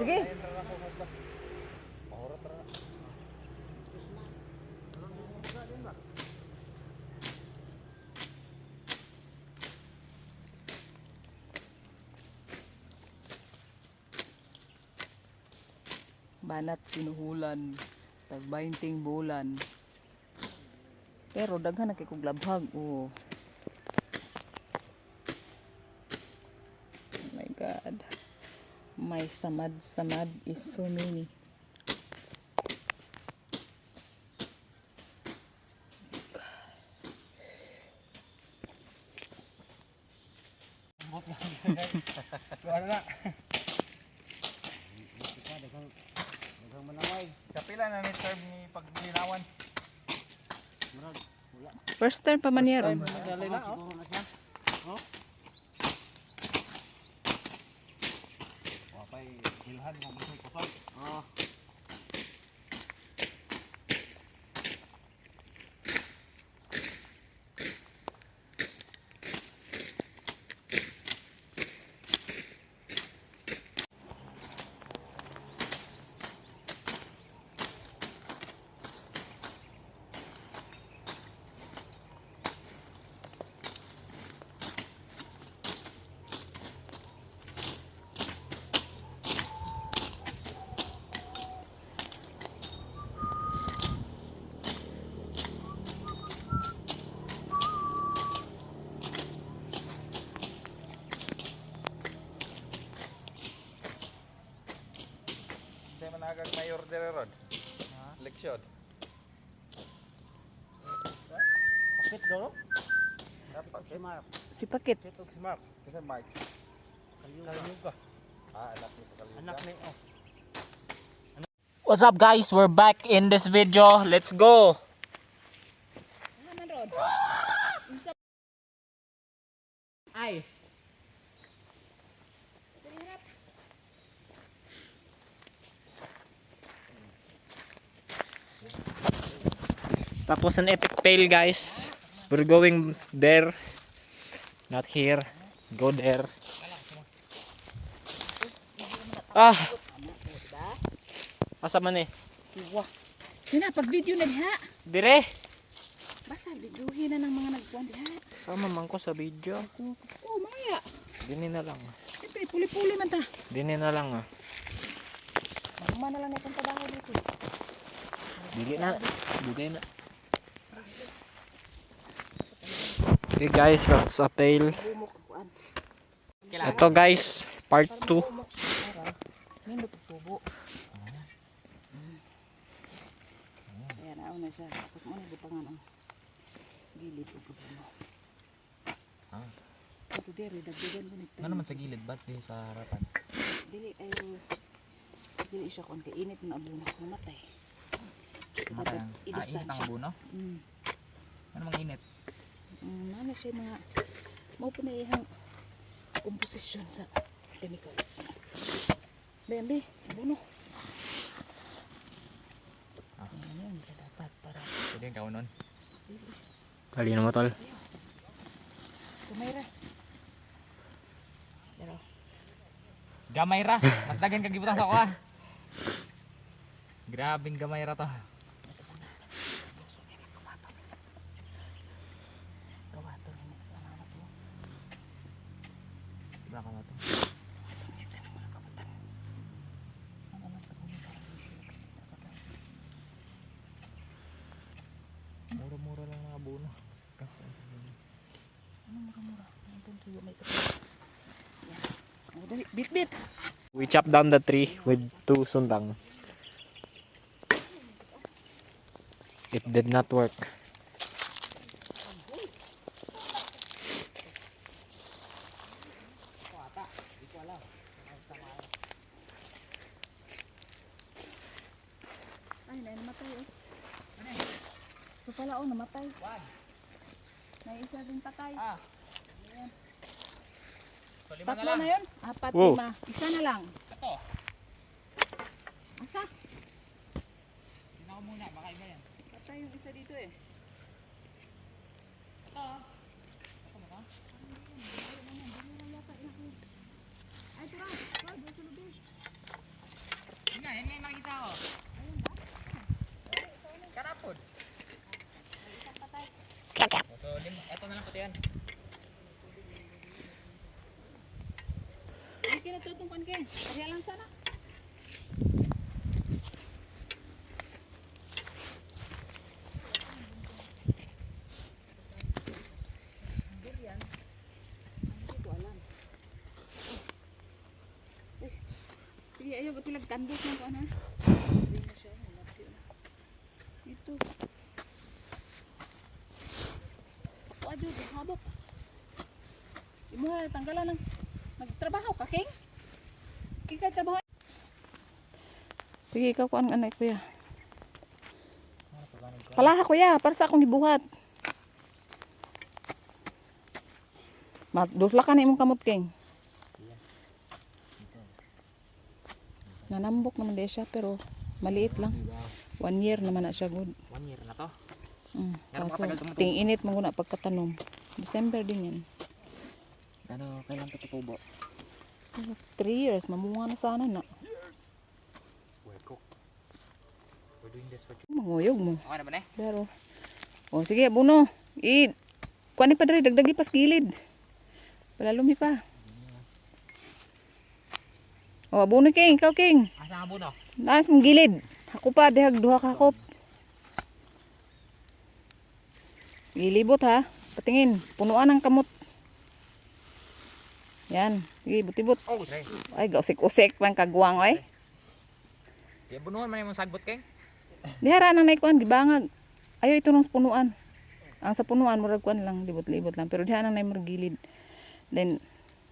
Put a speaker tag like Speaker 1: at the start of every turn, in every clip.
Speaker 1: Sige. Banat sinuhulan. Tag 20 bulan. Pero daghan na kay. Oh. Oh my God. My samad-samad is so many.
Speaker 2: Kapila na ni term ni paglinawan.
Speaker 1: First time pa man ron.
Speaker 3: Dali na oh. Siguro na siya. Oh.
Speaker 2: Wapay ilhan mo gusto ko
Speaker 3: Oh.
Speaker 2: Sa managag mayor dire rod. Leksyon.
Speaker 3: Kapit do.
Speaker 2: Dapat
Speaker 3: Si Mark.
Speaker 1: Si Pakit.
Speaker 2: Ito si Mark. Kasi Mike.
Speaker 3: Kalyuga.
Speaker 2: Ah, anak ni Pakaluga.
Speaker 3: Anak ni oh.
Speaker 4: What's up guys? We're back in this video. Let's go. Ay. Tapos an epic fail guys. We're going there. Not here. Go there. Ah. Asa man eh?
Speaker 1: Wah. Sina pag video na diha.
Speaker 4: Dire.
Speaker 1: Basta videohin na ng mga nagkuhan diha.
Speaker 4: Sama man ko sa video.
Speaker 1: Oh, maya.
Speaker 4: Dini na lang.
Speaker 1: Siyempre, puli-puli man ta.
Speaker 4: Dini na lang ah.
Speaker 1: Mama na lang itong trabaho dito.
Speaker 4: Dili na. Dili na. Okay guys, that's a fail. Ito guys, part 2.
Speaker 1: Nindot ang tubo. Ayan, ako na siya. Tapos mo na butangan ang gilid o.
Speaker 2: Ah.
Speaker 1: Ito diri, dagdagan mo nito.
Speaker 2: Ano man sa gilid ba't di sa harapan?
Speaker 1: Dili ay dili siya kay init na abuno mamatay.
Speaker 2: Matay ang ah, init ang abuno.
Speaker 1: Mm.
Speaker 2: Ano mang init?
Speaker 1: Mm, ano siya mga mao po na ihang komposisyon sa chemicals. Bembe, abuno.
Speaker 2: Ah.
Speaker 1: Ayan, yun siya dapat para
Speaker 2: Pwede yung kaunon.
Speaker 4: Dali na mo tol.
Speaker 1: kumayra. Pero,
Speaker 2: Gamay ra. Mas dagan kag gibutang sa ko ah. Grabing gamay ra to.
Speaker 1: gawa to rin sa mga to.
Speaker 2: Baka na to.
Speaker 1: Ano na sa kanya para sa
Speaker 2: Mura-mura lang ang abuno.
Speaker 1: Ano mura-mura? Ano itong tuyo may ito? Yan. Dali, bit-bit.
Speaker 4: We chop down the tree with two sundang. It did not work.
Speaker 1: Ay, na namatay oh. Ito pala oh, namatay. May isa din patay.
Speaker 2: Ah. So, lima na
Speaker 1: Tatlo
Speaker 2: lang.
Speaker 1: na yun? Apat,
Speaker 4: Wow.
Speaker 1: lima. Isa na lang.
Speaker 2: Ito.
Speaker 1: Asa?
Speaker 2: Tingnan ko muna. Baka iba yan.
Speaker 1: Patay yung isa dito eh.
Speaker 2: Ito.
Speaker 1: Ay, tara. Tara, doon sa lubis. Itong pancake. Kaya lang sana. Ko. Sige, ayaw ba tilag? Hindi na wala siya. Ito. Ako adyo, habok. Imo tanggalan ng nagtrabaho ka, King? King ka trabaho? Sige, ikaw kuan anak kuya. Palaha kuya, para sa akong gibuhat. Dusla ka na imong kamot, King. Nanambok naman din siya, pero maliit lang. One year naman na siya good.
Speaker 2: One year na to.
Speaker 1: Mm. Kaso, ting init mo na pagkatanom. December din yan.
Speaker 2: Ano, kailan to tutubo?
Speaker 1: Three years, mamunga na sana na. Manguyog mo.
Speaker 2: Okay na ba na?
Speaker 1: Pero, oh sige, buno. I, kuha ni padre, dagdagi pas gilid. Palalumi pa. Oh, buno king, ikaw king.
Speaker 2: Asa nga buno?
Speaker 1: Naas mong gilid. Ako pa, dihag duha ka hakop. Ilibot ha. Patingin, punuan ng kamot. Yan. Sige, butibot.
Speaker 2: Oh, Re.
Speaker 1: Ay, gausik-usik pang kagwang, ay.
Speaker 2: Di bunuhan man yung sagbot keng.
Speaker 1: Dihara nang naikuan, gibangag. Ayaw ito nung punuan. Ang sa punuan, murag kuan lang, libot-libot lang. Pero diha nang na gilid. Then,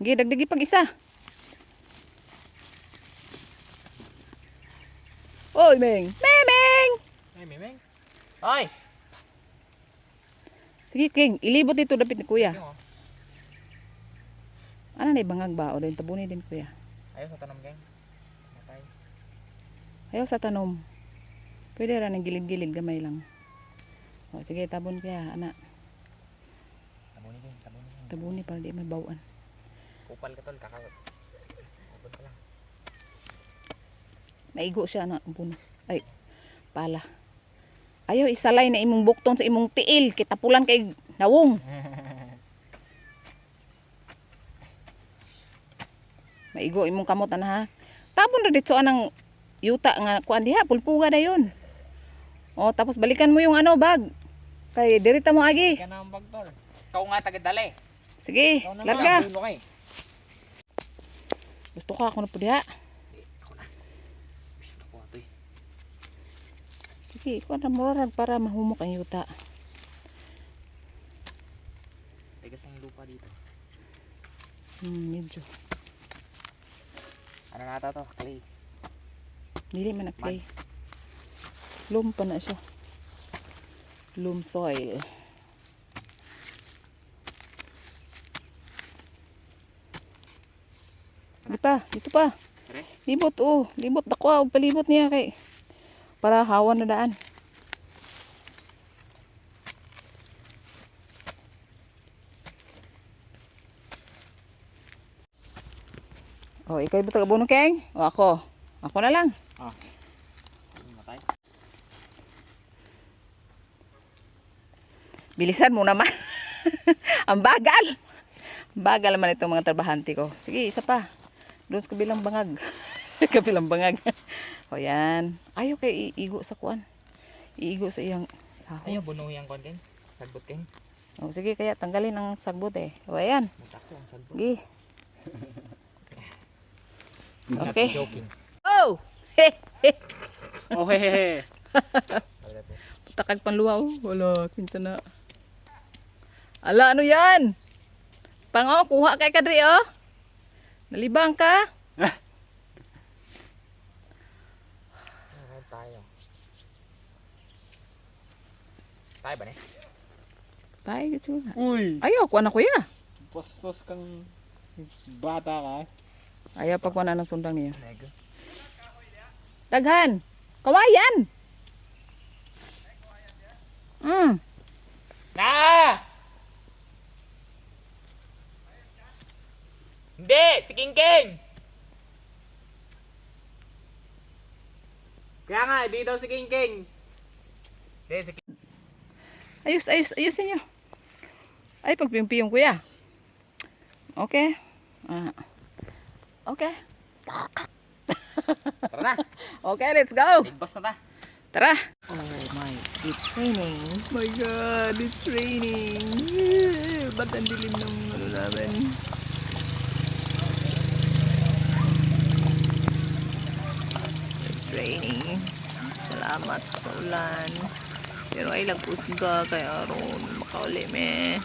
Speaker 1: gi dagdagi pag isa. Oy, Meng! Memeng!
Speaker 2: Ay, mimeng. Ay!
Speaker 1: Sige, King, ilibot ito dapit ni Kuya.
Speaker 2: Yung, oh.
Speaker 1: Ano na bangag ba? O din, tabuni din Kuya.
Speaker 2: Ayaw sa tanong keng. Matay.
Speaker 1: Ayaw sa tanom. Pwede ra ng gilid-gilid, gamay lang. O, sige, tabon Kuya, ana.
Speaker 2: Tabuni keng, tabuni keng.
Speaker 1: Tabuni para di may bawaan.
Speaker 2: Kupal ka tol, kakawat. Kupal ka lang.
Speaker 1: Naigo siya na puno. Ay, pala. Ayaw isalay na imong bukton sa imong tiil. Kitapulan kay nawong. Maigo imong kamot ana ha. Tapon ra dito anang yuta nga kuan diha pulpuga na yun. O tapos balikan mo yung ano bag. Kay dirita mo agi.
Speaker 2: Ka na ang bag tol. Ikaw nga tagadali.
Speaker 1: Sige,
Speaker 2: Ikaw na
Speaker 1: larga. Gusto ka ako na po diha.
Speaker 2: Eh.
Speaker 1: Sige, kuan na murag para mahumok ang yuta.
Speaker 2: Tigas ang lupa dito.
Speaker 1: Hmm, medyo.
Speaker 2: Ano nata to? Clay.
Speaker 1: Dili man na clay. Loam pa na siya. Loam soil. Di pa, dito pa. Libot oh, libot dako ah, palibot niya kay para hawan na daan. Oh, ikay ba taga buno keng? O ako. Ako na lang.
Speaker 2: Matay.
Speaker 1: Bilisan mo naman. Ang bagal. Bagal naman itong mga trabahante ko. Sige, isa pa. Doon sa kabilang bangag. kabilang bangag. o yan. Ayaw kay iigo sa kuan. Iigo sa iyang kahoy.
Speaker 2: Ayaw bunuhin ang kon keng. Sagbot keng.
Speaker 1: O, sige, kaya tanggalin ang sagbot eh. O ayan. Sige. Okay.
Speaker 2: Joking.
Speaker 1: Oh!
Speaker 2: Oh, hehehe.
Speaker 1: Takag panluwa oh. Wala, kinsa na. Ala, ano yan? Pango, kuha kay kadri oh. Nalibang ka?
Speaker 2: Tayo? Tayo ba ne?
Speaker 1: Tayo, gitu na.
Speaker 4: Uy!
Speaker 1: Ayaw, kuha na kuya.
Speaker 4: Bastos kang bata ka.
Speaker 1: Ayaw pa kuha na ng sundang niya. Daghan. Kawayan. Mm.
Speaker 2: Na! Hindi! Si King King! Kaya nga, di daw si King King. Hindi, si King
Speaker 1: Ayos, ayos, ayusin nyo. Ay, pagpimpiyong kuya. Okay. Ah. Okay.
Speaker 2: Tara na.
Speaker 1: Okay, let's go.
Speaker 2: Big boss na ta.
Speaker 1: Tara. Oh my, it's raining. My God, it's raining. Ba't ang dilim ng ano namin? It's raining. Salamat sa ulan. Pero ay lagpus ka kaya aron makauli me.